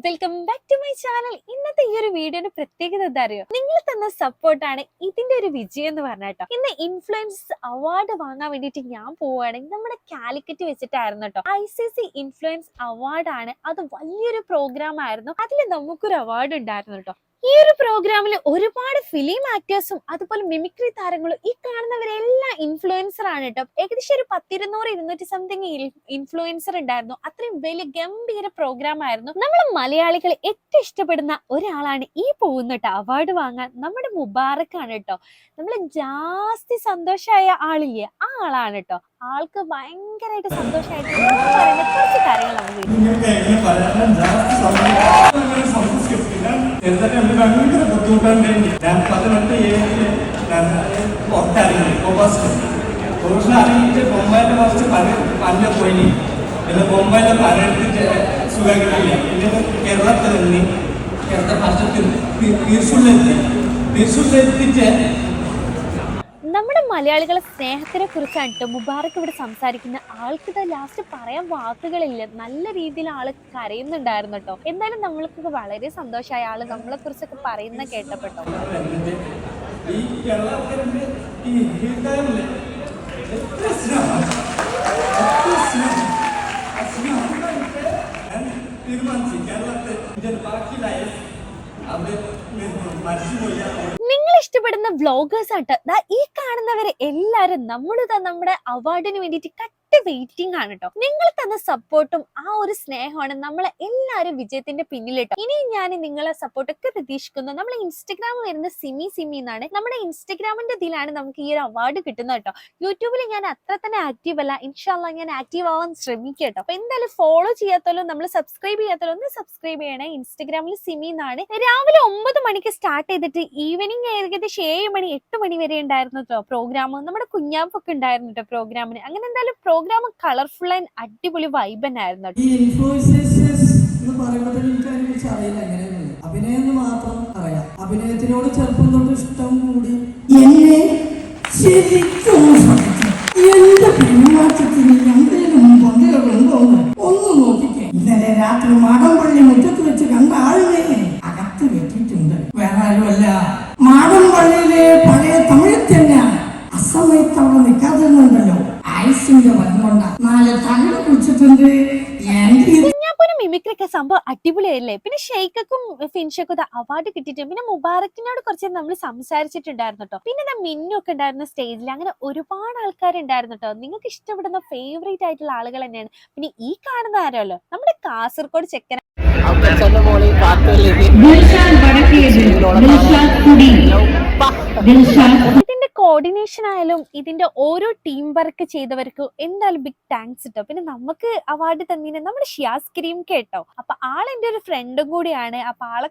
Welcome back to my channel ഇന്നത്തെ ഈ ഒരു വീഡിയോയുടെ പ്രത്യേകത എന്താ അറിയോ? നിങ്ങൾ തന്ന സപ്പോർട്ടാണ് ഇതിന്റെ ഒരു വിജയം എന്ന് പറഞ്ഞാട്ടോ ഇന്ന് ഇൻഫ്ലുവൻസ് അവാർഡ് വാങ്ങാൻ വേണ്ടിയിട്ട് ഞാൻ പോവുകയാണെങ്കിൽ നമ്മുടെ കാലിക്കറ്റ് വെച്ചിട്ടായിരുന്നു കേട്ടോ. I C C influence award ആണ്. അത് വലിയൊരു പ്രോഗ്രാം ആയിരുന്നു. അതിൽ നമുക്കൊരു അവാർഡ് ഉണ്ടായിരുന്നു കേട്ടോ. ഈ ഒരു പ്രോഗ്രാമിൽ ഒരുപാട് ഫിലിം ആക്ടേഴ്സും അതുപോലെ മിമിക്രി താരങ്ങളും ഈ കാണുന്നവരെല്ലാം ഇൻഫ്ലുവൻസർ ആണ് കേട്ടോ. ഏകദേശം ഒരു പത്തിരുന്നൂറ് ഇരുന്നൂറ്റി സംതിങ് ഇൻഫ്ലുവൻസർ ഉണ്ടായിരുന്നു. അത്രയും വലിയ ഗംഭീര പ്രോഗ്രാം ആയിരുന്നു. നമ്മൾ മലയാളികൾ ഏറ്റവും ഇഷ്ടപ്പെടുന്ന ഒരാളാണ് ഈ പോകുന്ന കേട്ടോ അവാർഡ് വാങ്ങാൻ നമ്മുടെ മുബാറക് ആണ് കേട്ടോ. നമ്മൾ ജാസ്തി സന്തോഷമായ ആളില്ലേ? ആ ആളാണ് കേട്ടോ. ആൾക്ക് ഭയങ്കരമായിട്ട് സന്തോഷമായിട്ട് കുറച്ച് കാര്യങ്ങൾ നമുക്ക് സംസ്കരിക്കില്ല എന്നിട്ട് എനിക്ക് ഭയങ്കര ബുദ്ധിമുട്ടാണ് ഞാൻ പതിനെട്ട് ഏഴിൽ ഞാൻ പുറത്തിറങ്ങി കോപ്പാസ് കോഴ്സിൽ അറിയിട്ട് ബൊമ്പായിലെ കുറച്ച് പല പല്ല പോയി പിന്നെ ബൊമ്പായിലെ പരട്ടിട്ട് സുഖമാക്കിയില്ല പിന്നെ കേരളത്തിൽ നിന്ന് കേരള ഫസ്റ്റ് തൃശ്ശൂരിലെത്തിച്ച് നമ്മുടെ മലയാളികളെ സ്നേഹത്തിനെ കുറിച്ചാണ് ട്ടോ മുബാറക്ക് ഇവിടെ സംസാരിക്കുന്ന ആൾക്ക് ലാസ്റ്റ് പറയാൻ വാക്കുകളില്ല. നല്ല രീതിയിൽ ആൾ കരയുന്നുണ്ടായിരുന്നു കേട്ടോ എന്തായാലും നമ്മൾക്കൊക്കെ വളരെ സന്തോഷമായ ആൾ നമ്മളെ കുറിച്ചൊക്കെ പറയുന്ന കേട്ടപ്പെട്ടോ. തീരുമാനിച്ചു കേരളത്തിൽ ഇതിന്റെ ബാക്കി അത് മരിച്ചുപോയി ഇഷ്ടപ്പെടുന്ന വ്ളോഗേഴ്സ് ആട്ടോ ദാ ഈ കാണുന്നവരെ എല്ലാരും നമ്മൾ നമ്മുടെ അവാർഡിന് വേണ്ടിയിട്ട് കട്ട വെയിറ്റിംഗ് ആണ് കേട്ടോ നിങ്ങൾ തന്ന സപ്പോർട്ടും ആ ഒരു സ്നേഹമാണ് നമ്മളെ എല്ലാരും വിജയത്തിന്റെ പിന്നിലിട്ടോ ഇനി ഞാൻ നിങ്ങളെ സപ്പോർട്ട് ഒക്കെ പ്രതീക്ഷിക്കുന്നു. നമ്മളെ ഇൻസ്റ്റഗ്രാം വരുന്ന സിമി സിമി എന്നാണ്. നമ്മുടെ ഇൻസ്റ്റഗ്രാമിന്റെ ഇതിലാണ് നമുക്ക് ഈ ഒരു അവാർഡ് കിട്ടുന്നത് കേട്ടോ യൂട്യൂബിൽ ഞാൻ അത്ര തന്നെ ആക്റ്റീവ് അല്ല. ഇൻഷാല്ല ഞാൻ ആക്റ്റീവ് ആവാൻ ശ്രമിക്കാം കേട്ടോ അപ്പൊ എന്തായാലും ഫോളോ ചെയ്യാത്തല്ലോ നമ്മൾ സബ്സ്ക്രൈബ് ചെയ്യാത്തല്ലോ ഒന്ന് സബ്സ്ക്രൈബ് ചെയ്യണേ. ഇൻസ്റ്റഗ്രാമിൽ സിമി എന്നാണ്. രാവിലെ ഒമ്പത് മണിക്ക് സ്റ്റാർട്ട് ചെയ്തിട്ട് ഈവനിങ് ഏകദേശം ഏഴ് മണി എട്ട് മണി വരെ ഉണ്ടായിരുന്നു കേട്ടോ പ്രോഗ്രാം നമ്മുടെ കുഞ്ഞാപ്പൊക്കെ ഉണ്ടായിരുന്നു കേട്ടോ പ്രോഗ്രാമിന് അങ്ങനെ എന്തായാലും പ്രോഗ്രാം കളർഫുൾ ആൻഡ് അടിപൊളി വൈബ് തന്നെയായിരുന്നു അഭിനയം മാത്രം അഭിനയത്തിനോട് ചെറുപ്പം തൊട്ട് ഇഷ്ടം കൂടി എന്നെ ശരിക്കും പെരുമാറ്റത്തിന് എന്തെങ്കിലും ഒന്ന് നോക്കിക്കേ. ഇന്നലെ രാത്രി മാടമ്പള്ളി കുഞ്ഞാപ്പൊനും മിമിക്രിയൊക്കെ സംഭവം അടിപൊളിയായില്ലേ? പിന്നെ ഷെയ്ക്കും ഫിൻഷക്കും അവാർഡ് കിട്ടിയിട്ടുണ്ട് പിന്നെ മുബാറക്കിനോട് കുറച്ച് നമ്മൾ സംസാരിച്ചിട്ടുണ്ടായിരുന്നു കേട്ടോ പിന്നെ മിന്നു ഒക്കെ ഉണ്ടായിരുന്ന സ്റ്റേജിൽ അങ്ങനെ ഒരുപാട് ആൾക്കാരുണ്ടായിരുന്നു കേട്ടോ നിങ്ങൾക്ക് ഇഷ്ടപ്പെടുന്ന ഫേവറേറ്റ് ആയിട്ടുള്ള ആളുകൾ തന്നെയാണ്. പിന്നെ ഈ കാണുന്ന ആരല്ലോ? നമ്മുടെ കാസർഗോഡ് ചെക്കൻ. അപ്പച്ചന്റെ കോർഡിനേഷൻ ആയാലും ഇതിന്റെ ഓരോ ടീം വർക്ക് ചെയ്തവർക്ക് എന്തായാലും ബിഗ് താങ്ക്സ് കേട്ടോ പിന്നെ നമുക്ക് അവാർഡ് തന്നീന് നമ്മുടെ ഷിയാസ് ക്രീം കേട്ടോ. അപ്പൊ ആൾ എന്റെ ഒരു ഫ്രണ്ടും കൂടിയാണ്. അപ്പൊ ആളെ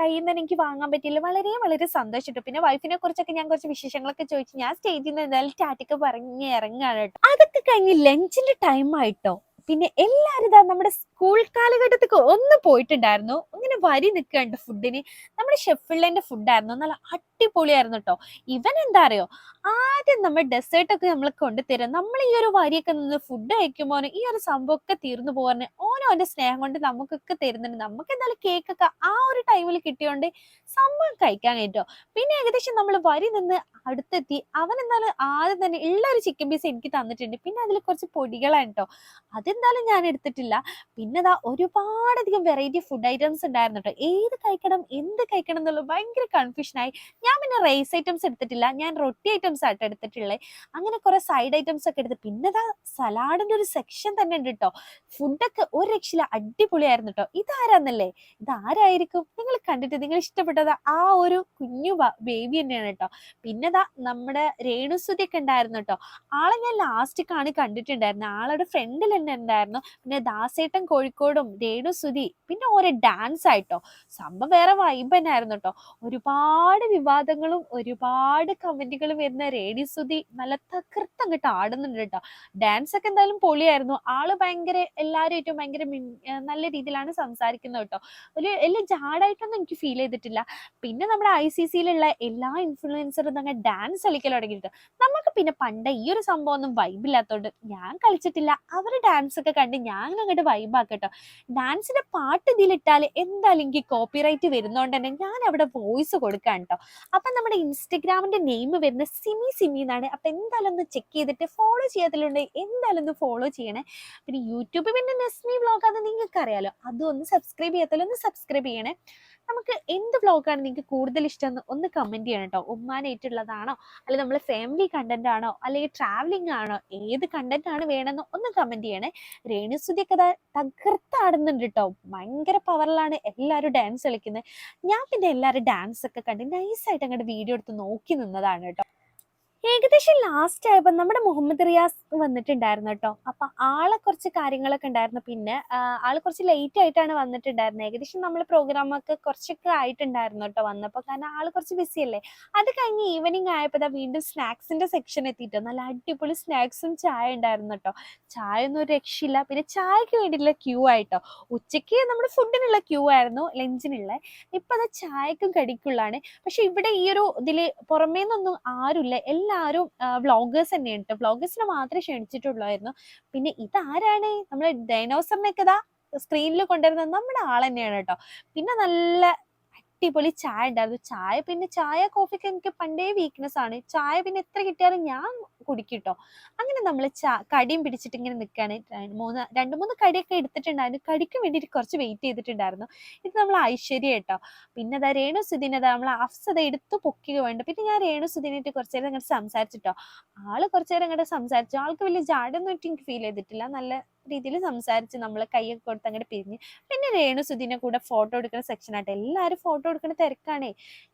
കയ്യിൽ നിന്ന് എനിക്ക് വാങ്ങാൻ പറ്റിയില്ല. വളരെ വളരെ സന്തോഷിട്ടു പിന്നെ വൈഫിനെ കുറിച്ചൊക്കെ ഞാൻ കുറച്ച് വിശേഷങ്ങളൊക്കെ ചോദിച്ചു ഞാൻ സ്റ്റേജിൽ നിന്ന് എന്തായാലും ടാറ്റൊക്കെ പറഞ്ഞ് ഇറങ്ങാണ് കേട്ടോ അതൊക്കെ കഴിഞ്ഞ് ലഞ്ചിന്റെ ടൈം ആയിട്ടോ. പിന്നെ എല്ലാരും ഇതാ നമ്മുടെ സ്കൂൾ കാലഘട്ടത്തിൽ ഒന്ന് പോയിട്ടുണ്ടായിരുന്നു. ഇങ്ങനെ വരി നിൽക്കുന്നുണ്ട് ഫുഡിന് നമ്മുടെ ഷെഫിളിന്റെ ഫുഡായിരുന്നു നല്ല അടിപൊളിയായിരുന്നു കേട്ടോ ഇവൻ എന്താ അറിയോ? ആദ്യം നമ്മൾ ഡെസേർട്ട് ഒക്കെ നമ്മൾ കൊണ്ടുതരും. നമ്മൾ ഈ ഒരു വരിയൊക്കെ നിന്ന് ഫുഡ് കഴിക്കുമ്പോൾ ഈ ഒരു സംഭവമൊക്കെ തീർന്നു പോകാൻ ഓനോ അവന്റെ സ്നേഹം കൊണ്ട് നമുക്കൊക്കെ തരുന്നുണ്ട്. നമുക്ക് എന്തായാലും കേക്കൊക്കെ ആ ഒരു ടൈമിൽ കിട്ടിയോണ്ട് സംഭവം കഴിക്കാൻ കേട്ടോ പിന്നെ ഏകദേശം നമ്മൾ വരി നിന്ന് അടുത്തെത്തി. അവൻ എന്തായാലും ആദ്യം തന്നെ ഉള്ള ഒരു ചിക്കൻ പീസ് എനിക്ക് തന്നിട്ടുണ്ട്. പിന്നെ അതിൽ കുറച്ച് പൊടികളാണ് കേട്ടോ അതെന്തായാലും ഞാൻ എടുത്തിട്ടില്ല. പിന്നെ ദാ ഒരുപാടധികം വെറൈറ്റി ഫുഡ് ഐറ്റംസ് ഉണ്ടായിരുന്നു കേട്ടോ ഏത് കഴിക്കണം എന്ത് കഴിക്കണം എന്നുള്ളത് ഭയങ്കര കൺഫ്യൂഷനായി പിന്നെ റൈസ് ഐറ്റംസ് എടുത്തിട്ടില്ല. ഞാൻ റൊട്ടി ഐറ്റംസ് ആയിട്ട് എടുത്തിട്ടുള്ളത് അങ്ങനെ കുറെ സൈഡ് ഐറ്റംസ് ഒക്കെ എടുത്ത് പിന്നെ ദാ സലാഡിന്റെ ഒരു സെക്ഷൻ തന്നെ ഉണ്ട് കേട്ടോ ഫുഡൊക്കെ ഒരു രക്ഷയില്ല അടിപൊളിയായിരുന്നു കേട്ടോ ഇതാരാന്നല്ലേ? ഇതാരായിരിക്കും? നിങ്ങൾ കണ്ടിട്ട് നിങ്ങൾ ഇഷ്ടപ്പെട്ടത് ആ ഒരു കുഞ്ഞു ബേബി തന്നെയാണ് കേട്ടോ പിന്നെ ദാ നമ്മുടെ രേണുസുതി ഒക്കെ ഉണ്ടായിരുന്നു കേട്ടോ ആളെ ഞാൻ ലാസ്റ്റ് കാണി കണ്ടിട്ടുണ്ടായിരുന്നു. ആളുടെ ഫ്രണ്ടിൽ തന്നെ ഉണ്ടായിരുന്നു. പിന്നെ ദാസേട്ടൻ കോഴിക്കോടും രേണുസുതി. പിന്നെ ഓരോ ഡാൻസ് ആയിട്ടോ സംഭവം വേറെ വൈബ് തന്നെ ആയിരുന്നു കേട്ടോ ഒരുപാട് വിവാദ വിവാദങ്ങളും ഒരുപാട് കമന്റുകളും വരുന്ന രേണി സുധി നല്ല തകർത്ത് അങ്ങോട്ട് ആടുന്നുണ്ട് കേട്ടോ. ഡാൻസ് ഒക്കെ എന്തായാലും പൊളിയായിരുന്നു. ആൾ ഭയങ്കര ഏറ്റവും ഭയങ്കര നല്ല രീതിയിലാണ് സംസാരിക്കുന്നത് കേട്ടോ. ഒരു എല്ലാം ജാടായിട്ടൊന്നും എനിക്ക് ഫീൽ ചെയ്തിട്ടില്ല. പിന്നെ നമ്മുടെ ഐ സി സിയിലുള്ള എല്ലാ ഇൻഫ്ലുവൻസറും തന്നെ ഡാൻസ് കളിക്കൽ തുടങ്ങിയിട്ട് നമുക്ക് പിന്നെ പണ്ട് ഈ ഒരു സംഭവം ഒന്നും വൈബില്ലാത്തതുകൊണ്ട് ഞാൻ കളിച്ചിട്ടില്ല. അവർ ഡാൻസ് ഒക്കെ കണ്ട് ഞാൻ അങ്ങോട്ട് വൈബാക്കട്ടോ ഡാൻസിന്റെ പാട്ട് ഇതിലിട്ടാൽ എന്തായാലും എനിക്ക് കോപ്പിറൈറ്റ് വരുന്നോണ്ട് തന്നെ ഞാൻ അവിടെ വോയിസ് കൊടുക്കാൻ കേട്ടോ. അപ്പൊ നമ്മുടെ ഇൻസ്റ്റഗ്രാമിന്റെ നെയിം വരുന്ന സിമി സിമി എന്നാണ്. അപ്പൊ എന്തായാലും ഒന്ന് ചെക്ക് ചെയ്തിട്ട് ഫോളോ ചെയ്യാത്തിലുണ്ട് എന്തായാലും ഒന്ന് ഫോളോ ചെയ്യണേ. പിന്നെ യൂട്യൂബ് പിന്നെ നെസ്മി വ്ളോഗ് അത് നിങ്ങൾക്ക് അറിയാലോ അതും ഒന്ന് സബ്സ്ക്രൈബ് ചെയ്യാത്തല്ലോ ഒന്ന് സബ്സ്ക്രൈബ് ചെയ്യണേ. നമുക്ക് എന്ത് വ്ളോഗാണ് നിങ്ങൾക്ക് കൂടുതൽ ഇഷ്ടം ഒന്ന് കമന്റ് ചെയ്യണം കേട്ടോ ഉമ്മാനായിട്ടുള്ളതാണോ? അല്ലെങ്കിൽ നമ്മൾ ഫാമിലി കണ്ടന്റ് ആണോ? അല്ലെങ്കിൽ ട്രാവലിംഗ് ആണോ? ഏത് കണ്ടന്റ് ആണ് വേണമെന്ന് ഒന്ന് കമന്റ് ചെയ്യണേ. രേണുസുതി കഥ തകർത്താടുന്നുണ്ട് കേട്ടോ ഭയങ്കര പവറിലാണ് എല്ലാവരും ഡാൻസ് കളിക്കുന്നത് ഞാൻ പിന്നെ എല്ലാവരും ഡാൻസ് ഒക്കെ കണ്ട് നൈസായിട്ട് അങ്ങോട്ട് വീഡിയോ എടുത്ത് നോക്കി നിന്നതാണ് കേട്ടോ ഏകദേശം ലാസ്റ്റ് ആയപ്പോൾ നമ്മുടെ മുഹമ്മദ് റിയാസ് വന്നിട്ടുണ്ടായിരുന്നു കേട്ടോ അപ്പൊ ആളെ കുറച്ച് കാര്യങ്ങളൊക്കെ ഉണ്ടായിരുന്നു. പിന്നെ ആൾ കുറച്ച് ലേറ്റ് ആയിട്ടാണ് വന്നിട്ടുണ്ടായിരുന്നത് ഏകദേശം നമ്മൾ പ്രോഗ്രാമൊക്കെ കുറച്ചൊക്കെ ആയിട്ടുണ്ടായിരുന്നു കേട്ടോ വന്നപ്പോൾ കാരണം ആൾ കുറച്ച് ബിസി അല്ലേ? അത് കഴിഞ്ഞ് ഈവനിങ് ആയപ്പോൾ ദാ വീണ്ടും സ്നാക്സിന്റെ സെക്ഷൻ എത്തിയിട്ടോ നല്ല അടിപൊളി സ്നാക്സും ചായ ഉണ്ടായിരുന്നു കേട്ടോ ചായ ഒന്നും ഒരു രക്ഷയില്ല. പിന്നെ ചായക്ക് വേണ്ടിയിട്ടുള്ള ക്യൂ ആയിട്ടോ. ഉച്ചയ്ക്ക് നമ്മുടെ ഫുഡിനുള്ള ക്യൂ ആയിരുന്നു. ലഞ്ചിനുള്ള ഇപ്പൊ അത് ചായക്കും കടിക്കുള്ളാണ്. പക്ഷെ ഇവിടെ ഈ ഒരു ഇതിൽ പുറമേന്നൊന്നും ആരുമില്ല എല്ലാവരും വ്ളോഗേഴ്സ് തന്നെയാണ് കേട്ടോ വ്ളോഗേഴ്സിനെ മാത്രമേ ക്ഷണിച്ചിട്ടുള്ളായിരുന്നു. പിന്നെ ഇതാരാണ്? നമ്മൾ ഡൈനോസറിനൊക്കെ ഇതാ സ്ക്രീനിൽ കൊണ്ടുവരുന്നത് നമ്മുടെ ആൾ തന്നെയാണ് കേട്ടോ. പിന്നെ നല്ല അടിപൊളി ചായ ഉണ്ടായിരുന്നു. ചായ പിന്നെ ചായ കോഫിക്ക് എനിക്ക് പണ്ടേ വീക്ക്നെസ് ആണ്. ചായ പിന്നെ എത്ര കിട്ടിയാലും ഞാൻ കുടിക്കും കേട്ടോ അങ്ങനെ നമ്മൾ കടിയും പിടിച്ചിട്ട് ഇങ്ങനെ നിൽക്കുകയാണ് മൂന്ന് രണ്ട് മൂന്ന് കടിയൊക്കെ എടുത്തിട്ടുണ്ടായിരുന്നു. കടിക്ക് വേണ്ടിയിട്ട് കുറച്ച് വെയിറ്റ് ചെയ്തിട്ടുണ്ടായിരുന്നു. ഇത് നമ്മൾ ഐശ്വര്യ കേട്ടോ. പിന്നെ അതാ രേണു സുധീനത നമ്മൾ അഫ്സത എടുത്തു പൊക്കുക വേണ്ട പിന്നെ ഞാൻ രേണു സുധീനായിട്ട് കുറച്ച് നേരം അങ്ങോട്ട് സംസാരിച്ചിട്ടോ. ആൾ കുറച്ച് നേരം അങ്ങോട്ട് സംസാരിച്ചു. ആൾക്ക് വലിയ ജാടൊന്നും ഫീൽ ചെയ്തിട്ടില്ല. നല്ല രീതിയിൽ സംസാരിച്ച് നമ്മൾ കൈയൊക്കെ കൊടുത്ത് അങ്ങോട്ട് പിരിഞ്ഞ്. പിന്നെ രേണു സുധീനെ കൂടെ ഫോട്ടോ എടുക്കുന്ന സെക്ഷൻ ആയിട്ട് എല്ലാവരും ഫോട്ടോ എടുക്കുന്ന തിരക്കാണേ.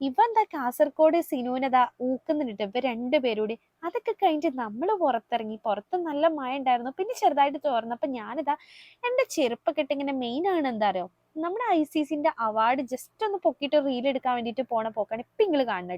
ഇവ എന്താ കാസർഗോഡ് സിനുവിനതാ ഊക്കുന്നുണ്ട്. ഇവ രണ്ടുപേരൂടി അതൊക്കെ കഴിഞ്ഞിട്ട് നമ്മൾ പുറത്തിറങ്ങി പുറത്ത് നല്ല മഴ ഉണ്ടായിരുന്നു. പിന്നെ ചെറുതായിട്ട് തോർന്നപ്പോ ഞാനിതാ എന്റെ ചെരുപ്പൊക്കെ ഇട്ട് ഇങ്ങനെ മെയിൻ ആണ് എന്താ അറിയോ? നമ്മുടെ ഐ സി സിന്റെ അവാർഡ് ജസ്റ്റ് ഒന്ന് പൊക്കിയിട്ട് റീൽ എടുക്കാൻ വേണ്ടിയിട്ട് പോണ പോക്കാണ് ഇപ്പൊ നിങ്ങൾ കാണുന്നത്.